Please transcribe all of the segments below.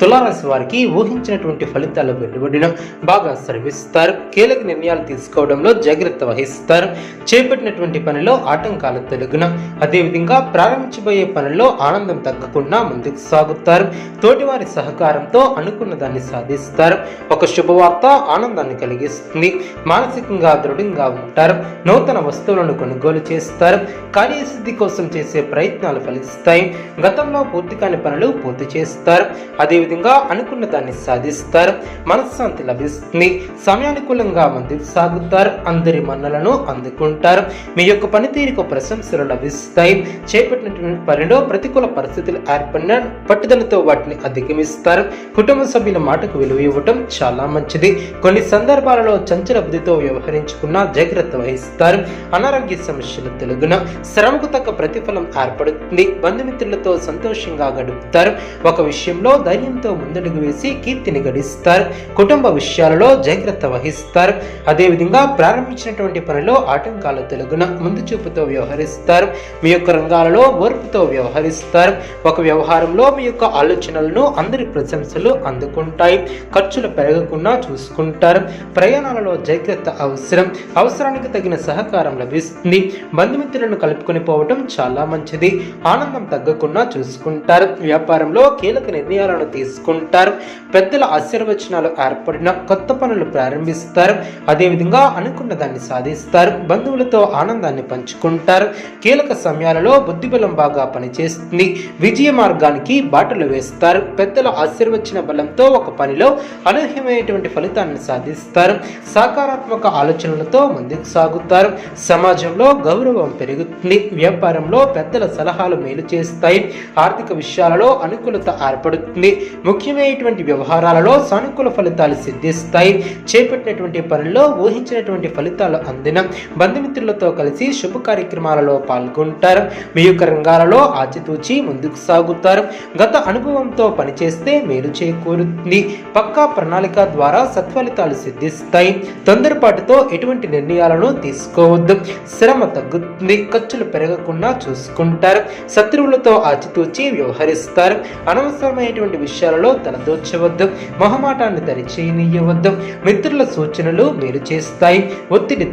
తులారాశి వారికి ఊహించినటువంటి ఫలితాలు వెలువడిన బాగా శ్రమిస్తారు. కీలక నిర్ణయాలు తీసుకోవడంలో జాగ్రత్త వహిస్తారు. చేపట్టినటువంటి పనిలో ఆటంకాలు తొలగిన అదేవిధంగా ప్రారంభించబోయే పనుల్లో ఆనందం తగ్గకుండా ముందుకు సాగుతారు. తోటివారి సహకారంతో అనుకున్న దాన్ని సాధిస్తారు. ఒక శుభవార్త ఆనందాన్ని కలిగిస్తుంది. మానసికంగా దృఢంగా ఉంటారు. నూతన వస్తువులను కొనుగోలు చేస్తారు. కార్యసిద్ధి కోసం చేసే ప్రయత్నాలు ఫలిస్తాయి. గతంలో పూర్తి కాని పనులు పూర్తి చేస్తారు. అదేవిధంగా అనుకున్న దాన్ని సాధిస్తారు. మనశ్శాంతి లభిస్తుంది. సమయానుకూలంగా ముందుకు సాగుతారు. అందరి మన్నలను అందుకుంటారు. మీ యొక్క పనితీరుకు ప్రశంసలు లభిస్తాయి. చేపట్టినటువంటి పనిలో ప్రతికూల పరిస్థితులు ఏర్పడిన పట్టుదలతో వాటిని అధిగమిస్తారు. కుటుంబ సభ్యుల మాటకు విలువ ఇవ్వటం చాలా మంచిది. కొన్ని సందర్భాలలో చంచల బుద్ధితో వ్యవహరించుకున్న జాగ్రత్త వహిస్తారు. అనారోగ్య సమస్యలు తెలుగున శ్రమకు తగ్గ ప్రతిఫలం ఏర్పడుతుంది. బంధుమిత్రులతో సంతోషంగా గడుపుతారు. ఒక విషయంలో ధైర్యంతో ముందడుగు వేసి కీర్తిని గడిస్తారు కుటుంబ విషయాలలో జాగ్రత్త వహిస్తారు. అదేవిధంగా ప్రారంభించినటువంటి పనిలో ఆటంకాలు తెలుగున ముందు చూపుతో వ్యవహరిస్తారు. మీ యొక్క రంగాలలో ఓర్పుతో వ్యవహరిస్తారు. ఒక వ్యవహారంలో మీ యొక్క ఆలోచనలను అందరి ప్రశంసలు అందుకుంటాయి. ఖర్చులు పెరగకుండా చూసుకుంటారు. ప్రయాణాలలో జాగ్రత్త అవసరం. అవసరానికి తగిన సహకారం లభిస్తుంది. బంధుమిత్రులను కలుపుకొని పోవటం చాలా మంచిది. ఆనందం తగ్గకుండా చూసుకుంటారు. వ్యాపారంలో కీలక నిర్ణయాలను తీసుకుంటారు పెద్దల ఆశీర్వచనాలు ఏర్పడిన కొత్త పనులు ప్రారంభిస్తారు. అదేవిధంగా అనుకున్న దాన్ని సాధిస్తారు. బంధువులతో ఆనందాన్ని పంచుకుంటారు. కీలక సమయాలలో బుద్ధిబలం బాగా పనిచేస్తుంది. విజయ మార్గానికి బాటలు వేస్తారు. పెద్దల ఆశీర్వచన బలంతో ఒక పనిలో అనూహ్యమైనటువంటి ఫలితాన్ని సాధిస్తారు. సకారాత్మక ఆలోచనలతో ముందుకు సాగుతారు. సమాజంలో గౌరవం పెరుగుతుంది. వ్యాపారంలో పెద్దల సలహాలు మేలు చేస్తాయి. ఆర్థిక విషయాలలో అనుకూలత ఏర్పడుతుంది. ముఖ్యమైనటువంటి వ్యవహారాలలో సానుకూల ఫలితాలు సిద్ధిస్తాయి. చేపట్టినటువంటి పనుల్లో ఊహించినటువంటి ఫలితాలు అందిన. బంధుమిత్రులతో కలిసి శుభ కార్యక్రమాలలో పాల్గొంటారు. మీ యొక్క రంగాలలో ఆచితూచి ముందుకు సాగుతారు. గత అనుభవంతో పనిచేస్తే మేలు చేకూరుతుంది. పక్కా ప్రణాళిక ద్వారా సత్ఫలితాలు సిద్ధిస్తాయి. తొందరపాటుతో ఎటువంటి నిర్ణయాలను తీసుకోవద్దు. శ్రమ తగ్గుతుంది. ఖర్చులు పెరగకుండా చూసుకుంటారు. శత్రువులతో ఆచితూచి వ్యవహరిస్తారు. అనవసరమైనటువంటి విషయాలు విషయాలలో తలదోచవద్దు మొహమాటాన్ని దరిచేయనీయవద్దు మిత్రుల సూచనలు మేలు చేస్తాయి ఒత్తిడి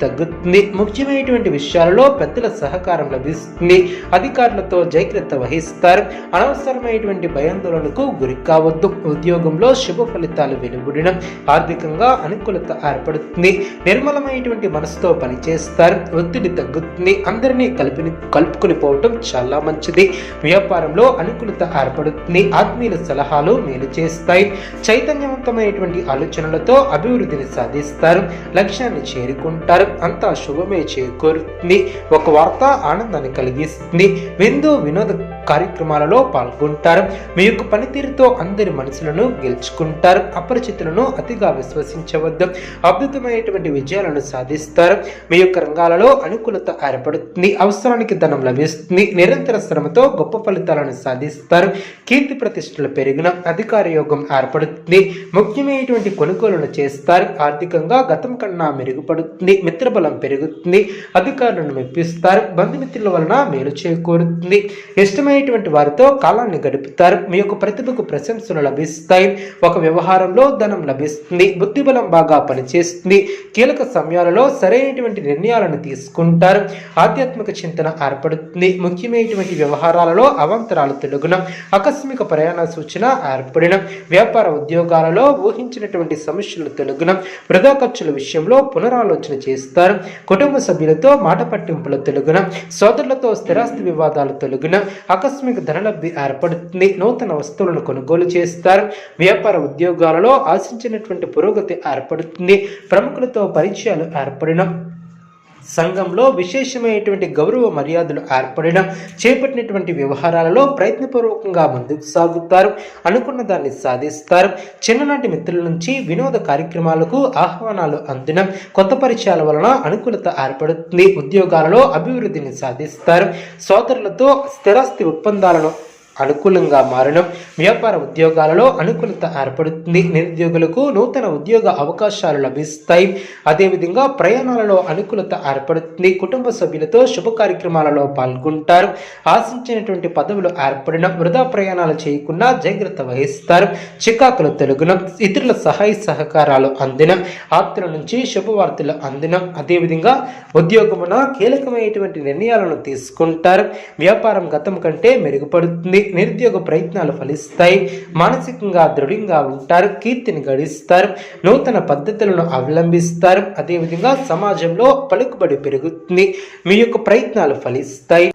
తగ్గుతుంది ముఖ్యమైనటువంటి విషయాలలో పెద్దల సహకారం లభిస్తుంది. అధికారులతో జాగ్రత్త వహిస్తారు. అనవసరమైనటువంటి భయాందోళనకు గురి కావద్దు. ఉద్యోగంలో శుభ ఫలితాలు వెలువడిన ఆర్థికంగా అనుకూలత ఏర్పడుతుంది. నిర్మలమైనటువంటి మనసుతో పనిచేస్తారు. ఒత్తిడి తగ్గుతుంది. అందరినీ కలిపి కలుపుకొని పోవటం చాలా మంచిది. వ్యాపారంలో అనుకూలత ఏర్పడుతుంది. ఆత్మీయుల సలహాలు మేలు చేస్తాయి. చైతన్యవంతమైనటువంటి ఆలోచనలతో అభివృద్ధిని సాధిస్తారు. లక్ష్యాన్ని చేరుకుంటారు. అంతా శుభమే చేకూరుతుంది ఒక వార్త ఆనందాన్ని కలిగిస్తుంది. విందు వినోద కార్యక్రమాలలో పాల్గొంటారు. మీ యొక్క పనితీరుతో అందరి మనసులను గెలుచుకుంటారు. అపరిచితులను అతిగా విశ్వసించవద్దు. అద్భుతమైనటువంటి విజయాలను సాధిస్తారు. మీ యొక్క రంగాలలో అనుకూలత ఏర్పడుతుంది. అవసరానికి ధనం లభిస్తుంది. నిరంతర శ్రమతో గొప్ప ఫలితాలను సాధిస్తారు. కీర్తి ప్రతిష్టలు పెరిగిన అధికార యోగం ఏర్పడుతుంది. ముఖ్యమైనటువంటి కొనుగోలును చేస్తారు. ఆర్థికంగా గతం కన్నా మెరుగుపడుతుంది. మిత్రబలం పెరుగుతుంది. అధికారులను మెప్పిస్తారు. బంధుమిత్రుల వలన మేలు చేకూరుతుంది. ఇష్టమైన ఇష్టమైనటువంటి వారితో కాలాన్ని గడుపుతారు. మీ యొక్క ప్రతిభకు ప్రశంసలు లభిస్తాయి. ఒక వ్యవహారంలో ధనం లభిస్తుంది. బుద్ధిబలం బాగా పనిచేస్తుంది. కీలక సమయాలలో సరైనటువంటి నిర్ణయాలను తీసుకుంటారు. ఆధ్యాత్మిక చింతన ఏర్పడుతుంది. ముఖ్యమైనటువంటి వ్యవహారాలలో అవంతరాలు తొలగున. ఆకస్మిక ప్రయాణ సూచన ఏర్పడిన. వ్యాపార ఉద్యోగాలలో ఊహించినటువంటి సమస్యలు తొలగున. వృధా ఖర్చుల విషయంలో పునరాలోచన చేస్తారు. కుటుంబ సభ్యులతో మాట పట్టింపుల తొలగున. సోదరులతో స్థిరాస్తి వివాదాలు తొలగున. ఆకస్మిక ధనలబ్ధి ఏర్పడుతుంది. నూతన వస్తువులను కొనుగోలు చేస్తారు. వ్యాపార ఉద్యోగాలలో ఆశించినటువంటి పురోగతి ఏర్పడుతుంది. ప్రముఖులతో పరిచయాలు ఏర్పడిన సంఘంలో విశేషమైనటువంటి గౌరవ మర్యాదలు ఏర్పడడం చేపట్టినటువంటి వ్యవహారాలలో ప్రయత్నపూర్వకంగా ముందుకు సాగుతారు అనుకున్న దాన్ని సాధిస్తారు. చిన్ననాటి మిత్రుల నుంచి వినోద కార్యక్రమాలకు ఆహ్వానాలు అందడం కొత్త పరిచయాల వలన అనుకూలత ఏర్పడుతుంది. ఉద్యోగాలలో అభివృద్ధిని సాధిస్తారు. సోదరులతో స్థిరాస్తి ఒప్పందాలను అనుకూలంగా మారడం వ్యాపార ఉద్యోగాలలో అనుకూలత ఏర్పడుతుంది. నిరుద్యోగులకు నూతన ఉద్యోగ అవకాశాలు లభిస్తాయి. అదేవిధంగా ప్రయాణాలలో అనుకూలత ఏర్పడుతుంది. కుటుంబ సభ్యులతో శుభ కార్యక్రమాలలో పాల్గొంటారు. ఆశించినటువంటి పదవులు ఏర్పడిన వృధా ప్రయాణాలు చేయకుండా జాగ్రత్త వహిస్తారు. చికాకులు తెలుగున ఇతరుల సహాయ సహకారాలు అందిన ఆప్తుల నుంచి శుభవార్తలు అందిన అదేవిధంగా ఉద్యోగమున కీలకమైనటువంటి నిర్ణయాలను తీసుకుంటారు. వ్యాపారం గతం కంటే మెరుగుపడుతుంది. నిరుద్యోగ ప్రయత్నాలు ఫలిస్తాయి. మానసికంగా దృఢంగా ఉంటారు. కీర్తిని గడిస్తారు. నూతన పద్ధతులను అవలంబిస్తారు. అదేవిధంగా సమాజంలో పలుకుబడి పెరుగుతుంది. మీ యొక్క ప్రయత్నాలు ఫలిస్తాయి.